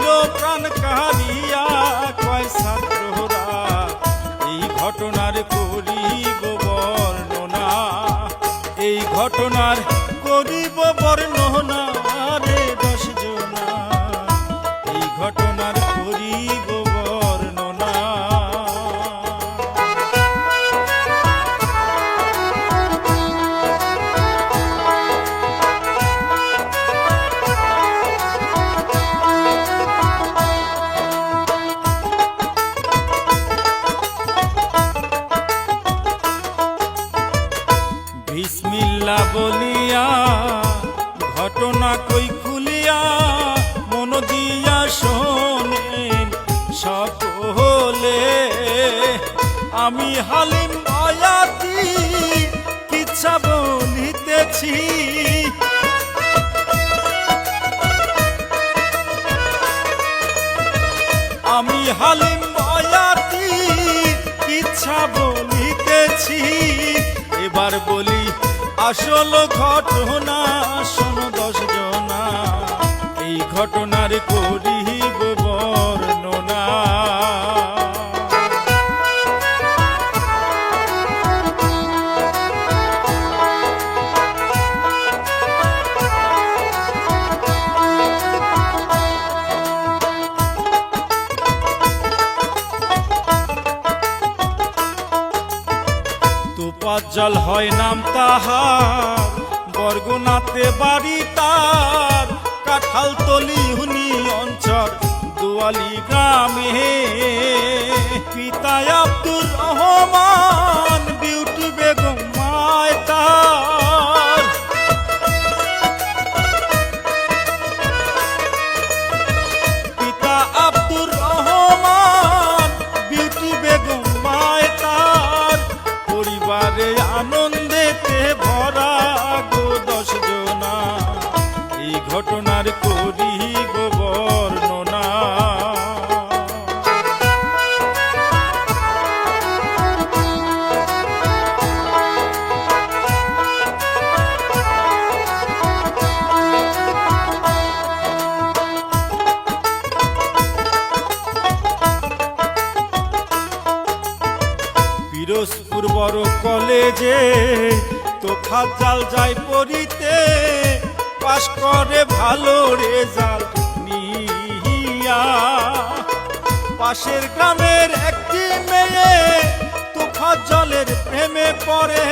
নীল প্রাণ কাহারিয়া কয় ছাত্ররা এই ঘটনার করিব বর্ণনা এই ঘটনার করিব বর্ণনা। হালিম আয়াতি কিচ্ছা বলিতেছি আমি হালিম বয়াতি ইচ্ছা বলিতেছি এবার বলি, আসল ঘটনা শোন দশ জনা এই ঘটনার করিব তোপাত হয় নাম তাহার। বরগুনাতে বাড়ি তার। কাঠাল তলি হুনি অঞ্চল দুয়ালি গ্রামে। পিতা আব্দুর রহমান, বিউটি বেগম মায় তার। কলেজে। তো খাজাল যায় পড়িতে, পাশ করে ভালো রেজাল্ট নিয়া। পাশের গ্রামের একটি মেয়ে তুফা জলের প্রেমে পড়ে।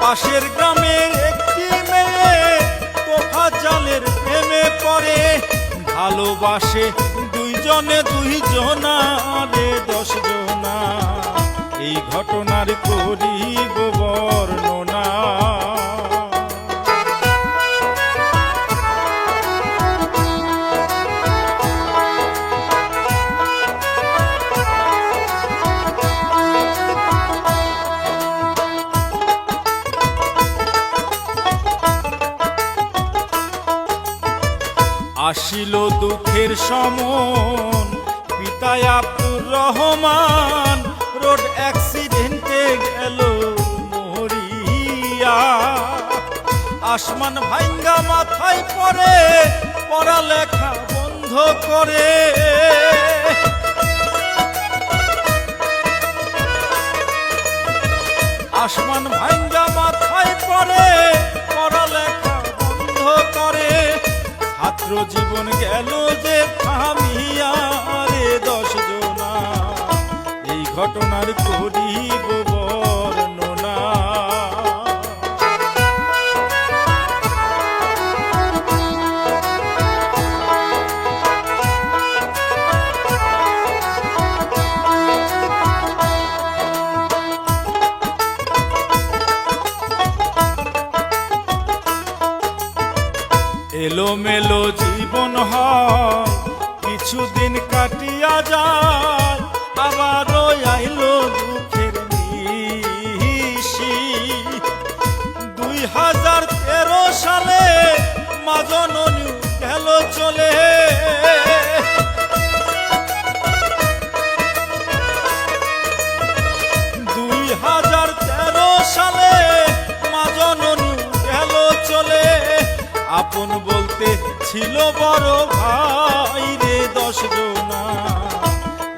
পাশের গ্রামের একটি মেয়ে তোফা জালের প্রেমে পড়ে। ভালোবাসে দুইজনে দুইজনা রে দশ জনা এই ঘটনার করিব রহমান রোড অ্যাক্সিডেন্টে গেল মরিয়া। আসমান ভাঙ্গা মাথায় পড়ে, পড়ালেখা বন্ধ করে। আসমান ভাঙ্গা মাথায় পড়ে, পড়ালেখা বন্ধ করে। ছাত্র জীবন গেল যে থামিয়া রে দশ ঘটনার করিব বর্ণনা এলোমেলো জীবন হয়। বড় ভাই রে দশ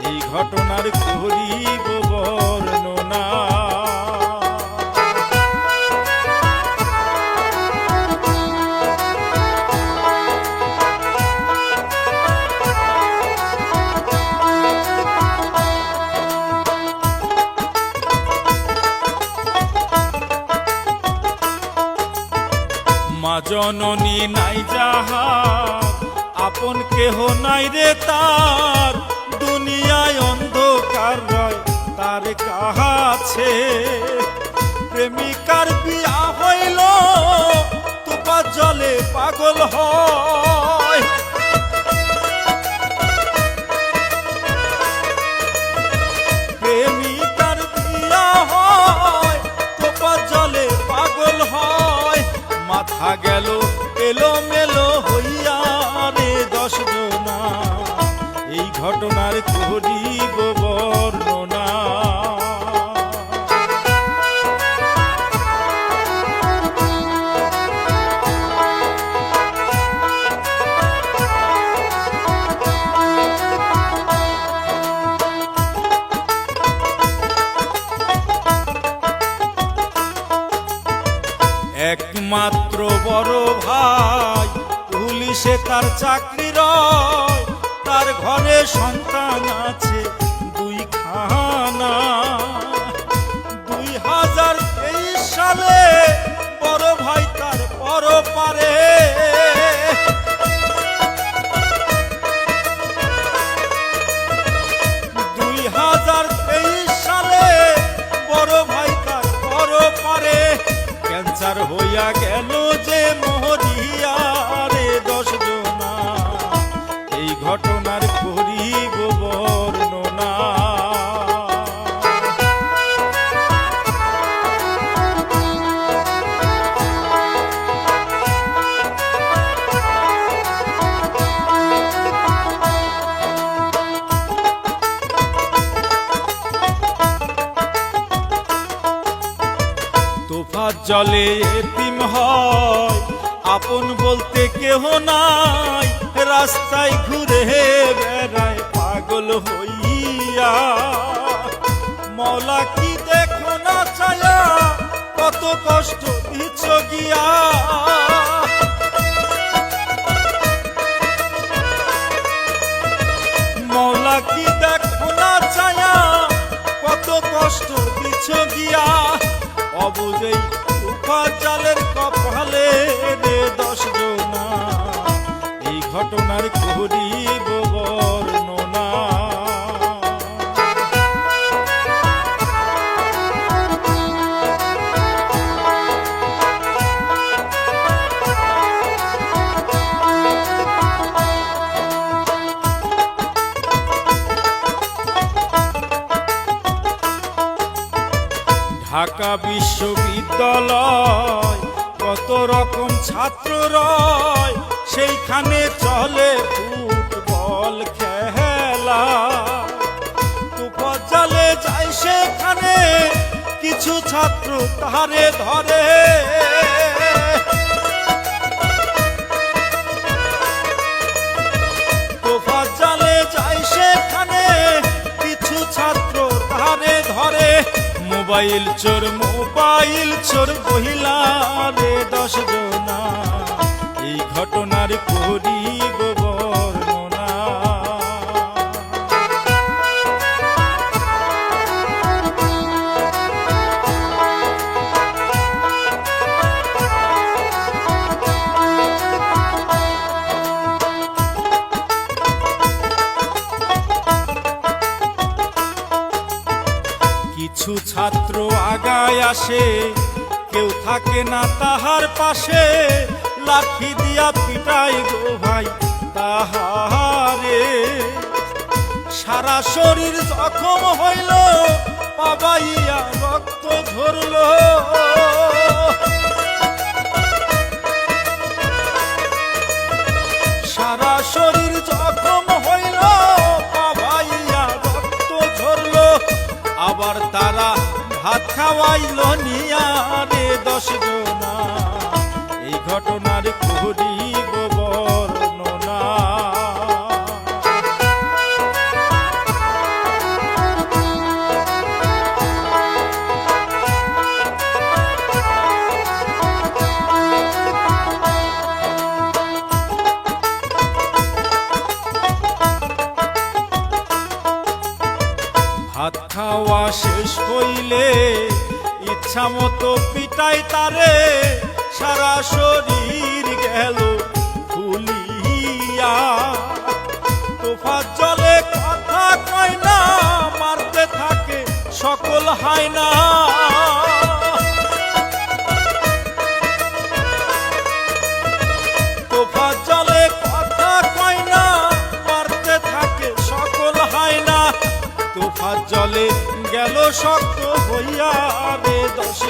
এই ঘটনার করিব রে তার দুনিয়ায় অন্ধকার রয় তার কাছে। প্রেমিকার বিয়া হইল তুপা জলে পাগল হয়। ঘটনার করিব বর্ণনা। একমাত্র বড় ভাই পুলিশে তার চাকরি রয়। তার ঘরে সন্তান আছে। জলে এতিম হয়। আপন বলতে কেহ নাই, রাস্তায় ঘুরে বেড়ায় পাগল হইয়া। মৌলা কি দেখো না ছায়া, কত কষ্ট দিচ্ছ গিয়া। মৌলা কি দেখো না ছায়া, কত কষ্ট দিচ্ছ গিয়া। অবুঝেই জালের কপালে দশ জনা এই ঘটনার করিব বর্ণনা ঢাকা বিশ্ববিদ্যালয়, কত রকম ছাত্র রয়, সেইখানে চলে ফুটবল খেলা। জালে যায় সেখানে, কিছু ছাত্র তারে ধরে। মোবাইল চোর মোবাইল চোর বহিলা রে দশ জনা। এই ঘটনার করিব কিছু ছাত্র আগায় আসে। কেউ থাকে না তাহার পাশে। লাঠি দিয়া পিটাই গো ভাই তাহারে। সারা শরীর জখম হইল, পাবাইয়া রক্ত ধরলো আবার তারা হাত খাওয়াইল নিয়া রে দশ জনা এই ঘটনার কুহরি হইলে ইচ্ছা মতো পিটাই তারে। সারা শরীর গেল ফুলিয়া। তোফা জলে কথা কয় না, মারতে থাকে সকল হয় না শক্ত হইয়া রে দশ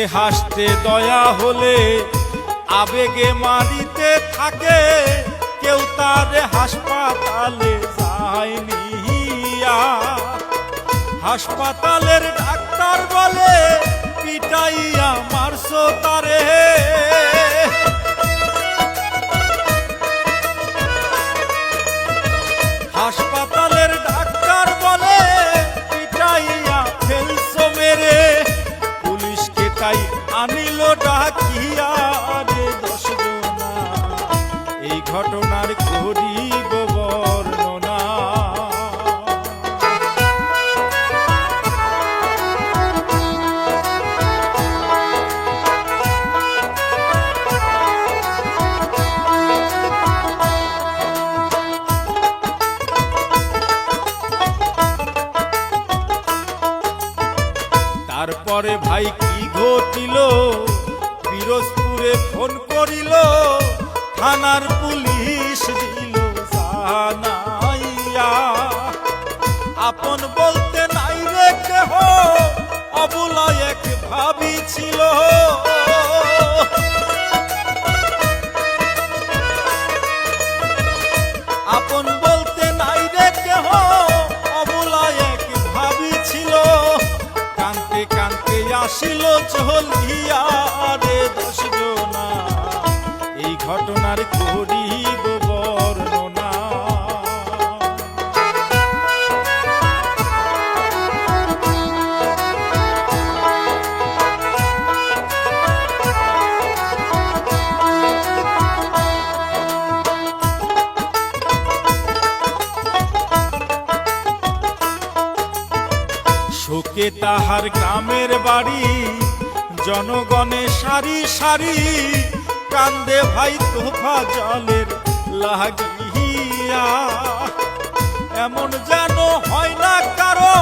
হাসতে হাসতে দয়া হলে, আবেগে মারিতে থাকে। কেউ তার হাসপাতালে যায়নি হাসপাতালের ডাক্তার বলে, পিটাইয়া মারছো তারে। এই আপন বলতে নাই রে কেহ। অবলা এক ভাবি ছিল। আপন বলতে নাই রে কেহ। অবলা এক ভাবি ছিল। কান্তে কান্তে আসিল চলিয়া রে এই ঘটনার করিব তাহার গ্রামের বাড়ি। জনগণে সারি সারি কান্দে ভাই তোফা জলের লাগিয়া। এমন যেন হয় না কারও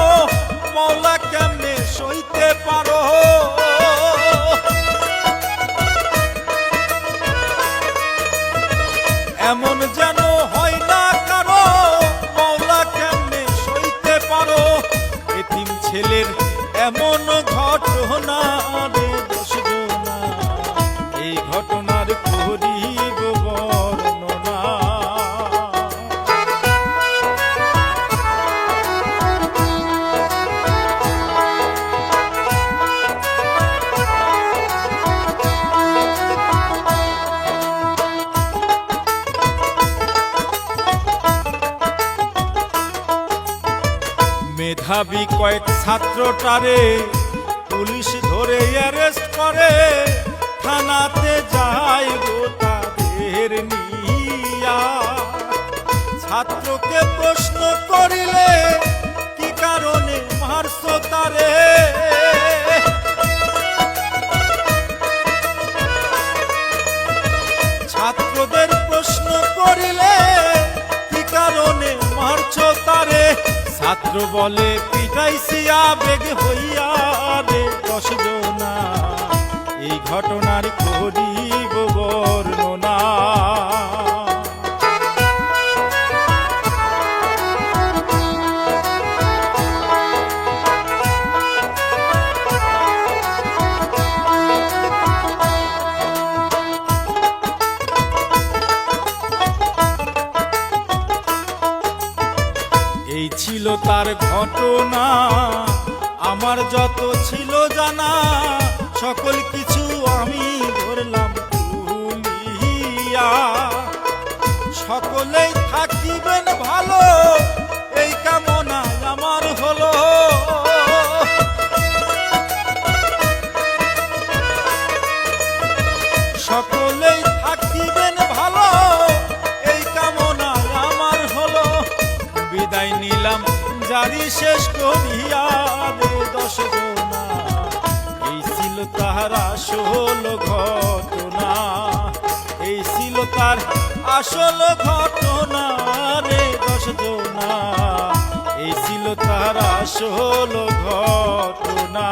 মেধাবী কয়েক ছাত্রটারে পুলিশ ধরে অ্যারেস্ট করে। থানাতে যায় গো তাদের নিয়া। ছাত্রকে প্রশ্ন করিলে বলে পিটাইছি আবেগ হইয়া রে দশ জনা এই ঘটনার করিব বর্ণনা ঘটনা। আমার যত ছিল জানা, সকল কিছু আমি ধরলাম তুলিয়া সকলেই থাকিবেন ভালো, এই কামনা আমার হলো। সকলেই জারি শেষ করিয়া রে দশ জনা এই ছিল তাহার আসল ঘটনা। এই ছিল তার আসল ঘটনা রে দশ জনা এই ছিল তার আসল ঘটনা।